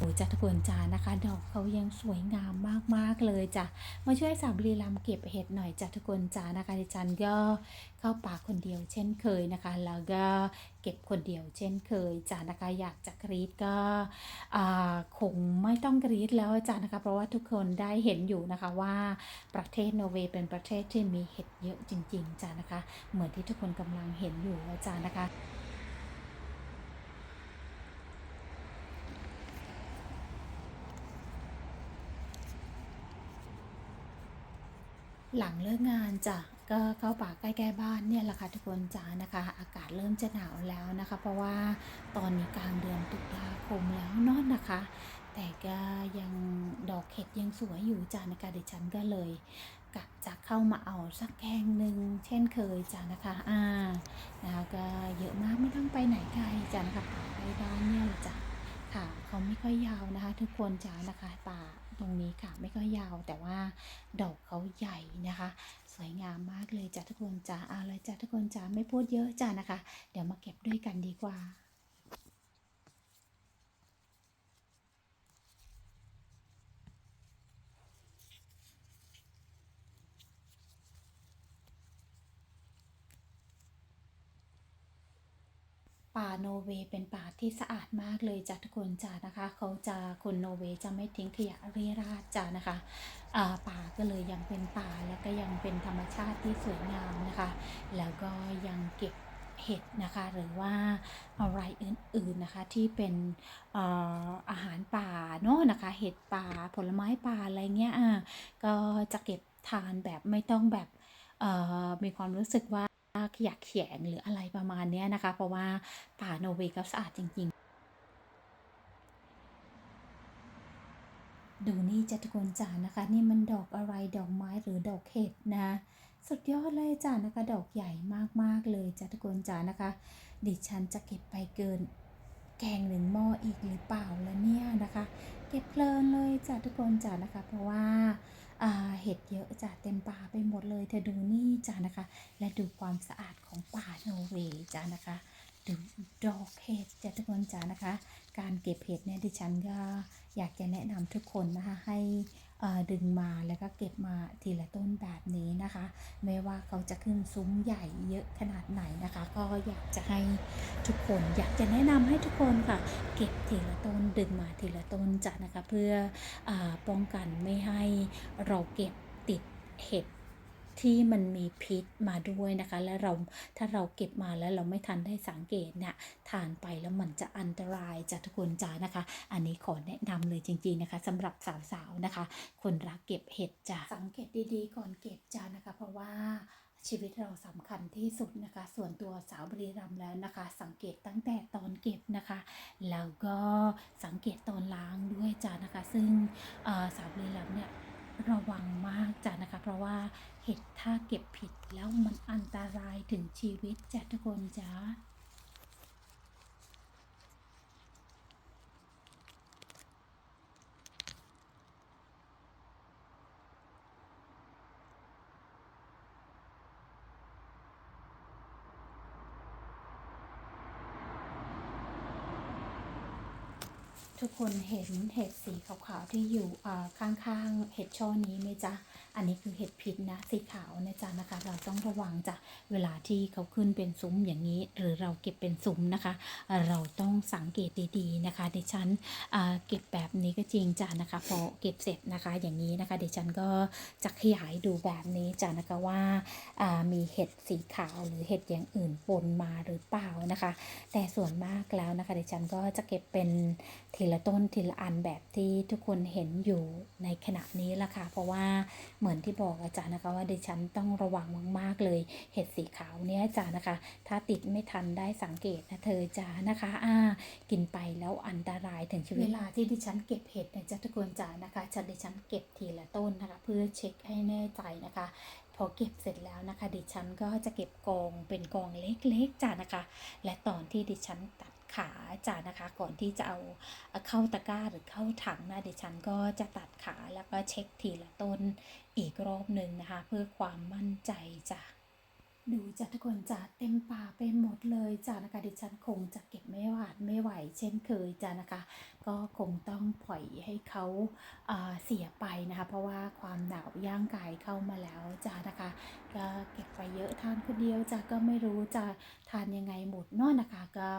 โอ้จ้ะทุกคนจ้านะคะ ดอกเขายังสวยงามมากๆเลยจ้ะมาช่วยสาวบุรีรัมเก็บเห็ดหน่อยจ้ะทุกคนจ้านะคะดิฉันก็เข้าป่าคนเดียวเช่นเคยนะคะ แล้วก็เก็บคนเดียวเช่นเคยจ้านะคะอยากจะกรีดก็คงไม่ต้องกรีดแล้วจ้านะคะ เพราะว่าทุกคนได้เห็นอยู่นะคะว่าประเทศนอร์เวย์เป็นประเทศที่มีเห็ดเยอะจริง ๆจ้านะคะ เหมือนที่ทุกคนกำลังเห็นอยู่จ้านะคะ หลังเลิกงานจ้ะก็เข้าป่าใกล้ๆบ้านเนี่ยแหละค่ะทุกคนจ้านะคะ อากาศเริ่มจะหนาวแล้วนะคะ เพราะว่าตอนนี้กลางเดือนตุลาคมแล้วนอนนะคะ แต่ก็ยังดอกเห็ดยังสวยอยู่จ้านะคะดิฉันก็เลยกะจะเข้ามาเอาสักแกงหนึ่งเช่นเคยจ้านะคะอ่านะคะก็เยอะมากไม่ต้องไปไหนไกลจ้านะคะป่าใกล้บ้านเนี่ยแหละจ้ะค่ะเขาไม่ค่อยยาวนะคะ ทุกคนจ้านะคะป่า ตรงนี้ค่ะไม่ค่อยยาวแต่ว่าดอกเขาใหญ่นะคะ สวยงามมากเลยจ้าทุกคนจ้าเอาเลยจ้าทุกคนจ้าไม่พูดเยอะจ้านะคะ เดี๋ยวมาเก็บด้วยกันดีกว่า ป่าโนเวย์เป็นป่าที่สะอาดมากเลยจ้ะทุกคนจ้านะคะเขาจะคนโนเวย์จะไม่ทิ้งขยะเรี่ราดจ้านะคะป่าก็เลยยังเป็นป่าแล้วก็ยังเป็นธรรมชาติที่สวยงามนะคะ แล้วก็ยังเก็บเห็ดนะคะหรือว่าอะไรอื่นๆนะคะที่เป็นเอ่อาหารป่าเนาะนะคะเห็ดป่าผลไม้ป่าอะไรเงี้ยก็จะเก็บทานแบบไม่ต้องแบบมีความรู้สึกว่า ขยะแขยงหรืออะไรประมาณนี้นะคะ เพราะว่าป่าโนเวย์เขาสะอาดจริง ๆ ดูนี่จัตุกคนจ้านะคะ นี่มันดอกอะไรดอกไม้หรือดอกเห็ดนะสุดยอดเลยจ้านะคะ ดอกใหญ่มากๆเลยจ้าทุกคนจ้านะคะ ดิฉันจะเก็บไปเกิน แกงหนึ่งหม้ออีกหรือเปล่าแล้วเนี่ยนะคะ เก็บเพลินเลยจ้าทุกคนจ้านะคะ เพราะว่าอ่าเห็ดเยอะจ้าเต็มป่าไปหมดเลย เธอดูนี่จ้านะคะ และดูความสะอาดของป่าโนเวย์จ้านะคะดูดอกเห็ดจ้าทุกคนจ้านะคะ การเก็บเห็ดเนี่ยดิฉันก็อยากจะแนะนำทุกคนนะคะให้ ดึงมาแล้วก็เก็บมาทีละต้นแบบนี้นะคะ ไม่ว่าเขาจะขึ้นซุ้มใหญ่เยอะขนาดไหนนะคะ ก็อยากจะให้ทุกคนอยากจะแนะนำให้ทุกคนค่ะ เก็บทีละต้นดึงมาทีละต้นจ้ะนะคะเพื่ออป้องกันไม่ให้เราเก็บติดเห็ด ที่มันมีพิษมาด้วยนะคะ และเราถ้าเราเก็บมาแล้วเราไม่ทันได้สังเกตเนี่ยทานไปแล้วมันจะอันตรายจ้ะทุกคนจ้านะคะ อันนี้ขอแนะนำเลยจริงๆนะคะสำหรับสาวๆนะคะ คนรักเก็บเห็ดจ้ะสังเกตดีๆ ก่อนเก็บจ้านะคะ เพราะว่าชีวิตเราสำคัญที่สุดนะคะ ส่วนตัวสาวบริรัมแล้วนะคะ สังเกตตั้งแต่ตอนเก็บนะคะ แล้วก็สังเกตตอนล้างด้วยจ้านะคะ ซึ่งสาวบริรัมเนี่ย ระวังมากจ้ะนะคะ เพราะว่าเห็ดถ้าเก็บผิดแล้วมันอันตรายถึงชีวิตจ้ะทุกคนจ้า ทุกคนเห็นเห็ดสีขาวๆที่อยู่ข้างๆเห็ดช่อนี้ไหมจ๊ะ อันนี้คือเห็ดพิษนะสีขาวนะจ๊ะนะคะ เราต้องระวังจ้ะเวลาที่เขาขึ้นเป็นซุ้มอย่างนี้ หรือเราเก็บเป็นซุ้มนะคะ เราต้องสังเกตดีๆนะคะดิฉันเก็บแบบนี้ก็จริงจ้ะนะคะ พอเก็บเสร็จนะคะอย่างนี้นะคะดิฉันก็จะขยายดูแบบนี้จ้ะนะคะว่าอ่ามีเห็ดสีขาวหรือเห็ดอย่างอื่นปนมาหรือเปล่านะคะ แต่ส่วนมากแล้วนะคะดิฉันก็จะเก็บเป็นทีละต้นทีละอันแบบที่ทุกคนเห็นอยู่ในขณะนี้ละค่ะ เพราะว่าเหมือนที่บอกอาจารย์นะคะว่าดิฉันต้องระวังมากๆเลย เห็ดสีขาวเนี่ยอาจารย์นะคะ ถ้าติดไม่ทันได้สังเกตนะเธอจ้านะคะอ่ากินไปแล้วอันตรายถึงชีวิตเวลาที่ดิฉันเก็บเห็ดเนี่ยจะทุกคนจ้านะคะฉันดิฉันเก็บทีละต้นนะคะ เพื่อเช็คให้แน่ใจนะคะพอเก็บเสร็จแล้วนะคะ ดิฉันก็จะเก็บกองเป็นกองเล็กๆจ้านะคะ และตอนที่ดิฉันตัด ขาจ้านะคะ ก่อนที่จะเอาเข้าตะกร้าหรือเข้าถังนะดิฉันก็จะตัดขาแล้วก็เช็คทีละต้นอีกรอบหนึ่งนะคะ เพื่อความมั่นใจจ้ะดูจ้ะทุกคนจ้ะเต็มป่าไปหมดเลยจ้ะนะคะดิฉันคงจะเก็บไม่หวาดไม่ไหว เช่นเคยจ้ะนะคะ ก็คงต้องปล่อยให้เขาอ่าเสียไปนะคะ เพราะว่าความหนาวย่างกายเข้ามาแล้วจ้ะนะคะ ก็เก็บไปเยอะทานคนเดียวจ้ะก็ไม่รู้จะทานยังไงหมดเนอะนะคะก็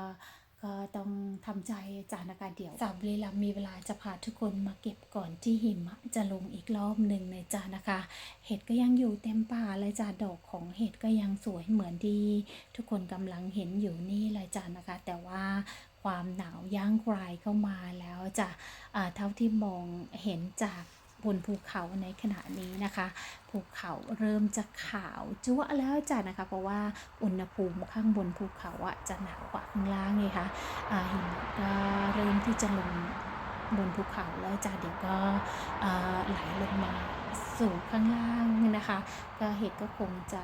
ต้องทำใจจ้ะนะคะเดียวสาวบุรีรัมมีเวลาจะพาทุกคนมาเก็บก่อนที่หิมะจะลงอีกรอบหนึ่งเลยจ้ะนะคะ เห็ดก็ยังอยู่เต็มป่าเลยจ้ะดอกของเห็ดก็ยังสวยเหมือนที่ทุกคนกำลังเห็นอยู่นี่เลยจ้ะนะคะ แต่ว่าความหนาวย่างกรายเข้ามาแล้วจ้ะอ่าเท่าที่มองเห็นจาก บนภูเขาในขณะนี้นะคะ ภูเขาเริ่มจะขาวจั๊วแล้วจ้ะนะคะ เพราะว่าอุณหภูมิข้างบนภูเขาอะจะหนาวกว่าข้างล่างไงคะอ่าหิมะก็เริ่มที่จะลงบนภูเขาแล้วจ้ะเดี๋ยวก็อ่าไหลลงมาสู่ข้างล่างนะคะ ก็เหตุก็คงจะ